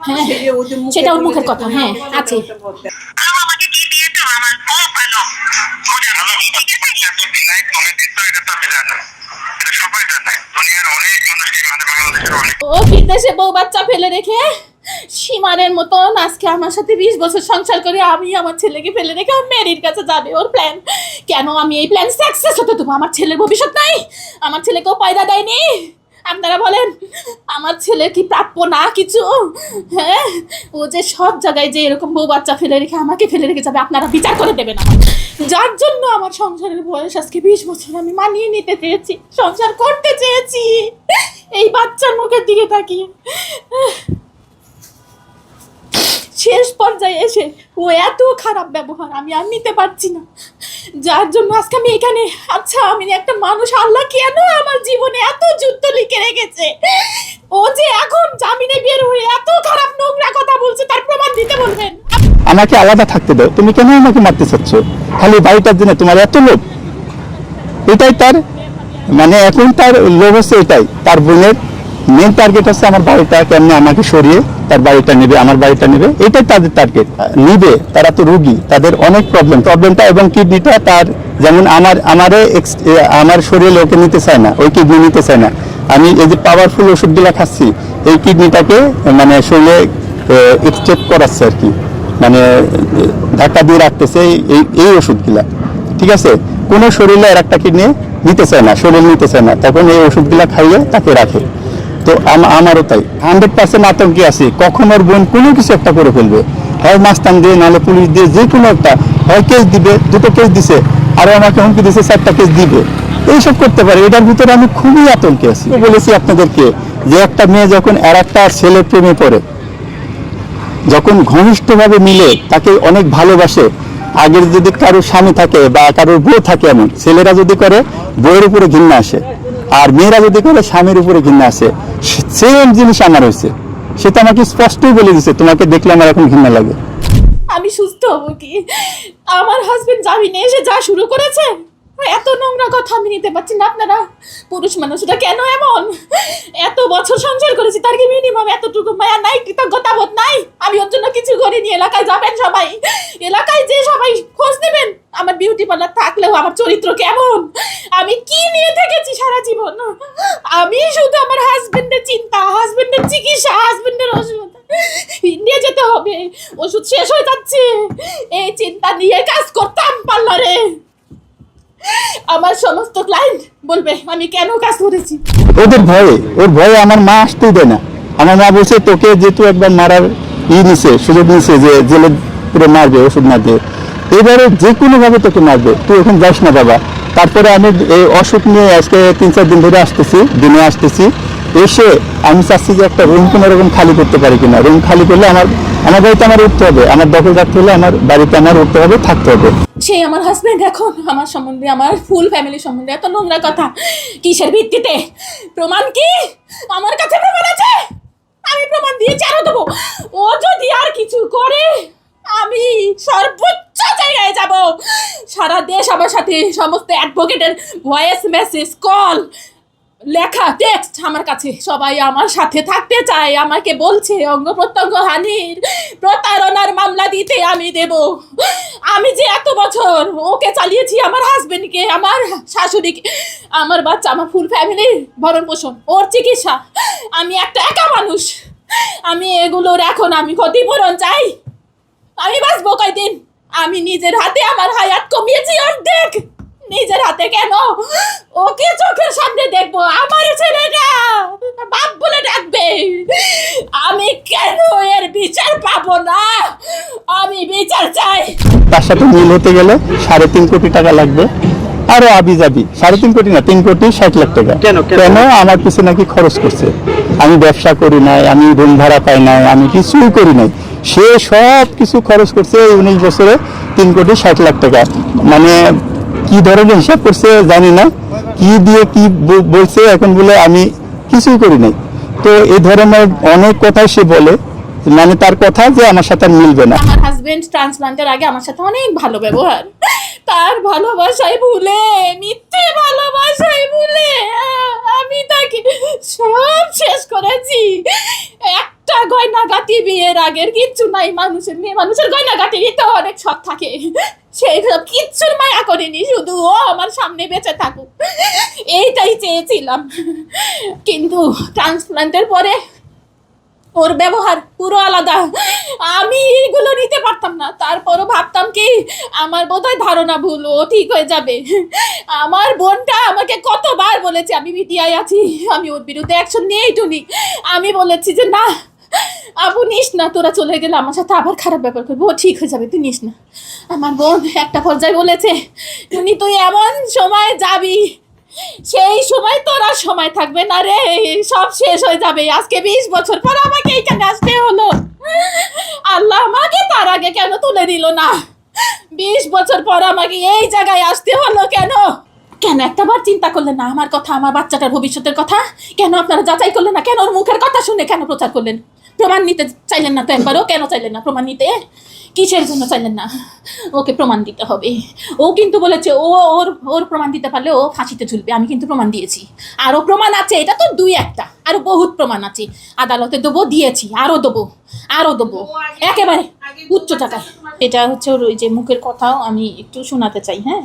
হ্যাঁ সেটা ওর মুখের কথা হ্যাঁ আছে। আমাকে কি দিয়েছ? আমার খুব ভালো বিনায়ক দিত এটা তো আমি জানি। এটা সবাই জানে। দুনিয়ার অনেক মানুষকে বাংলাদেশের অনেক। ও বিদেশে বউ বাচ্চা ফেলে রেখে সীমানের মতন আজকে আমার সাথে বিশ বছর সংসার করে আমি আমার ছেলেকে ফেলে রেখে ওর মেরির কাছে যাবে ওর প্ল্যান কেন আমি এই প্ল্যান সাকসেস হতে দেবো? আমার ছেলের ভবিষ্যৎ নাই। আমার ছেলেকেও পয়দা দেয়নি। আপনারা বলেন, আমার ছেলে কি প্রাপ্য না কিছু? হ্যাঁ? ও যে সব জায়গায় যে এরকম বউ বাচ্চা ফেলে রেখে আমাকে ফেলে রেখে যাবে, আপনারা বিচার করে দেবেন যার জন্য আমার সংসারের বয়স আজকে বিশ বছর, আমি মানিয়ে নিতে চেয়েছি, সংসার করতে চেয়েছি। এই বাচ্চার মুখের দিকে তাকিয়ে। শেষ পর্যায়ে এসে ও এত খারাপ ব্যবহার আমি আর নিতে পারছি না। যার জন্য আজকে আমি এখানে আচ্ছা আমি একটা মানুষ, আল্লাহ কেন আমার জীবনে এত যুদ্ধ লিখে রেখেছে ও যে এখন জামিনে বের হয়ে এত খারাপ নোংরা কথা বলছে, তার প্রমাণ দিতে বলবেন। আমাকে আলাদা থাকতে দাও। তুমি কেন আমাকে মারতে চাচ্ছ? খালি বাড়িটার জন্য তোমার এত লোভ। এটাই তার মানে এখন তার লোভ হচ্ছে এটাই। তার বোনের মেন টার্গেট হচ্ছে আমার বাড়িটা কেমনে আমাকে সরিয়ে তার বাড়িটা নেবে, আমার বাড়িটা নেবে। এটাই তাদের টার্গেট নিবে, তারা তো রুগী, তাদের অনেক প্রবলেম প্রবলেমটা এবং কিডনিটা তার, যেমন আমার, আমারে আমার শরীরে ওকে নিতে চায় না, ওই কিডনি নিতে চায় না। আমি এই যে পাওয়ারফুল ওষুধগুলো খাচ্ছি, এই কিডনিটাকে মানে শরীরে এক্সট্রেক্ট করাচ্ছে আর কি। মানে ধাক্কা দিয়ে রাখতেছে এই- এই ওষুধগুলা। ঠিক আছে? কোনো শরীরে আর একটা কিডনি নিতে চায় না, শরীর নিতে চায় না। তখন এই ওষুধগুলা খাইয়ে তাকে রাখে। তো আমারও তাই। হান্ড্রেড পার্সেন্ট আতঙ্কে আছি। কখন ওর বোন কোনো কিছু একটা করে ফেলবে। হয়, মাস্তান দিয়ে, নাহলে পুলিশ দিয়ে যে কোনো একটা, হয় কেস দিবে, দুটো কেস দিছে, আরও আমাকে হুমকি দিছে, চারটা কেস দিবে। এইসব করতে পারে। এটার ভিতরে আমি খুবই আতঙ্কে আছি। বলেছি আপনাদেরকে যে একটা মেয়ে যখন আর একটা ছেলে প্রেমে পড়ে, যখন ঘনিষ্ঠভাবে মিলে তাকে অনেক ভালোবাসে, আগের যদি কারোর স্বামী থাকে বা কারোর বউ থাকে এমন, ছেলেরা যদি করে বউয়ের উপরে ঘৃণা আসে, আর মেয়েরা যদি করে স্বামীর উপরে ঘৃণা আসে সেম জিনিস আমার হয়েছে। সে তো আমাকে স্পষ্টই বলে দিছে তোমাকে দেখলে আমার এখন ঘৃণা লাগে। আমি সুস্থ হব কি? আমার হাজবেন্ড জামিনে এসে যা শুরু করেছে? এত নোংরা কথা আমি নিতে পারছি না, আপনারা পুরুষ মানুষটা কেন এমন? এত বছর সংসার করেছি, তার কি মিনিমাম এতটুকু মায়া নাই, কৃতজ্ঞতা বোধ নাই? আমি ওর জন্য কিছু করিনি, এলাকায় যাবেন সবাই। এলাকায় যে সবাই খোঁজ নেবেন, আমার বিউটি পার্লার থাকলেও আমার চরিত্র কেমন? আমি কি নিয়ে থেকেছি সারা জীবন? আমি শুধু আমার হাজবেন্ডের চিন্তা হাজবেন্ডের চিকিৎসা হাজবেন্ডের ওষুধ। ইন্ডিয়া যেতে হবে, ওষুধ শেষ হয়ে যাচ্ছে। এই চিন্তা নিয়ে কাজ করতাম পার্লারে আমার সমস্ত ক্লায়েন্ট বলবে, আমি কেন কাজ করেছি? ওদের ভয়ে, ওর ভয়ে আমার মা আসতেই দেয় না। আমার মা বলছে, তোকে যেহেতু একবার মারার ই নিছে সুযোগ নিছে যে জেলে পুরো মারবে, ওষুধ না দিয়ে এবারে যে কোনো ভাবে তোকে মারবে, তুই এখন যাস না বাবা। তারপরে আমি এই অসুখ নিয়ে আজকে তিন চার দিন ধরে আসতেছি, দিনে আসতেছি। এসে আমি চাচ্ছি যে একটা রুম কোনো রকম খালি করতে পারি কিনা। রুম খালি করলে আমার আমার বাড়িতে আমার উঠতে হবে, আমার দখল রাখতে হলে আমার বাড়িতে আমার উঠতে হবে, থাকতে হবে। সেই আমার হাজব্যান্ড এখন, আমার সম্বন্ধে, আমার ফুল ফ্যামিলি সম্বন্ধে এত নোংরা কথা। কিসের ভিত্তিতে? প্রমাণ কি? আমার কাছে প্রমাণ আছে। আমি প্রমাণ দিয়ে চারো দেবো। ও যদি আর কিছু করে, আমি সর্বোচ্চ জায়গায় যাব। সারা দেশ আমার সাথে সমস্ত অ্যাডভোকেটের ভয়েস মেসেজ কল লেখা টেক্সট আমার কাছে। সবাই আমার সাথে থাকতে চায়, আমাকে বলছে, অঙ্গ প্রত্যঙ্গ হানির, প্রতারণার মামলা দিতে আমি দেব। আমি যে এত বছর ওকে চালিয়েছি, আমার হাজবেন্ডকে আমার শাশুড়িকে আমার বাচ্চা, আমার ফুল ফ্যামিলির ভরণ পোষণ, ওর চিকিৎসা। আমি একটা একা মানুষ। আমি এগুলোর এখন আমি ক্ষতিপূরণ চাই। আমি বাঁচবো কয়দিন? আমি নিজের হাতে আমার হায়াত কমিয়েছি অর্ধেক। নিজের হাতে কেন? ওকে চোখের সামনে দেখব। আমার ছেলেটা বাপ বলে ডাকবে। আমি কেন এর বিচার পাবো না? আমি বিচার চাই। তার সাথে মিল হতে গেলে সাড়ে তিন কোটি টাকা লাগবে। আরও আবি যাবি সাড়ে তিন কোটি না তিন কোটি ষাট লাখ টাকা। কেন? কেন? কেন? আমার পিছনে নাকি খরচ করছে। আমি ব্যবসা করি নাই আমি রুম ভাড়া পাই নাই আমি কিছুই করি নাই। সে সব কিছু খরচ করছে উনিশ বছরে তিন কোটি ষাট লাখ টাকা। মানে কি ধরনের হিসাব করছে জানি না। কি দিয়ে কি বলছে এখন বলে আমি কিছুই করি নাই। তো এই ধরনের অনেক কথাই সে বলে। মানে তার কথা যে আমার সাথে মিলবে না। আমার হাজবেন্ড ট্রান্সপ্লান্টের আগে আমার সাথে অনেক ভালো ব্যবহার। তার ভালোবাসায় ভুলে, মিথ্যে ভালোবাসায় ভুলে আমি তাকে সব শেষ করেছি। একটা গয়না গাতি বিয়ের আগের কিচ্ছু নাই মানুষের মেয়ে, মানুষের গয়না গাতি তো অনেক সব থাকে। সেই সব কিচ্ছুর মায়া করিনি, শুধু ও আমার সামনে বেঁচে থাকুক। এইটাই চেয়েছিলাম। কিন্তু ট্রান্সপ্লান্টের পরে ওর ব্যবহার পুরো আলাদা। আমি এগুলো নিতে পারতাম না। তারপরও ভাবতাম কি, আমার বোধহয় ধারণা ভুল, ও ঠিক হয়ে যাবে। আমার বোনটা আমাকে কতবার বলেছে, আমি মিডিয়ায় আছি, আমি ওর বিরুদ্ধে অ্যাকশন নিয়েই টুনি। আমি বলেছি যে, না আপু নিস না, তোরা চলে গেলে আমার সাথে আবার খারাপ ব্যাপার করব, ও ঠিক হয়ে যাবে, তুই নিস না। আমার বোন একটা পর্যায়ে বলেছে, টুনি, তুই এমন সময় যাবি সেই সময় তোরা সময় থাকবে না রে, সব শেষ হয়ে যাবে। আজকে বিশ বছর পর আমাকে এইখানে আসতে হলো। আল্লাহ আমাকে তার আগে কেন তুলে দিল না? বিশ বছর পর আমাকে এই জায়গায় আসতে হলো কেন? কেন একটাবার চিন্তা করলেন না? আমার কথা, আমার বাচ্চাটার ভবিষ্যতের কথা? কেন আপনারা যাচাই করলেন না? কেন ওর মুখের কথা শুনে কেন প্রচার করলেন? প্রমাণ নিতে চাইলেন না, তো একবারও কেন চাইলেন না? প্রমাণ নিতে? কিসের জন্য চাইলেন না? ওকে প্রমাণ দিতে হবে। ও কিন্তু বলেছে, ও ওর ওর প্রমাণ দিতে পারলে ও ফাঁসিতে ঝুলবে। আমি কিন্তু প্রমাণ দিয়েছি। আরও প্রমাণ আছে, এটা তো দুই একটা। আরও বহুত প্রমাণ আছে। আদালতে দেবো, দিয়েছি। আরও দেবো আরও দেবো। একেবারে উচ্চ টাকায়। এটা হচ্ছে ওর ওই যে মুখের কথাও আমি একটু শোনাতে চাই হ্যাঁ?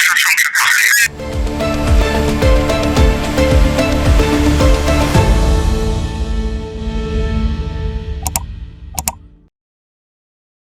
সেটা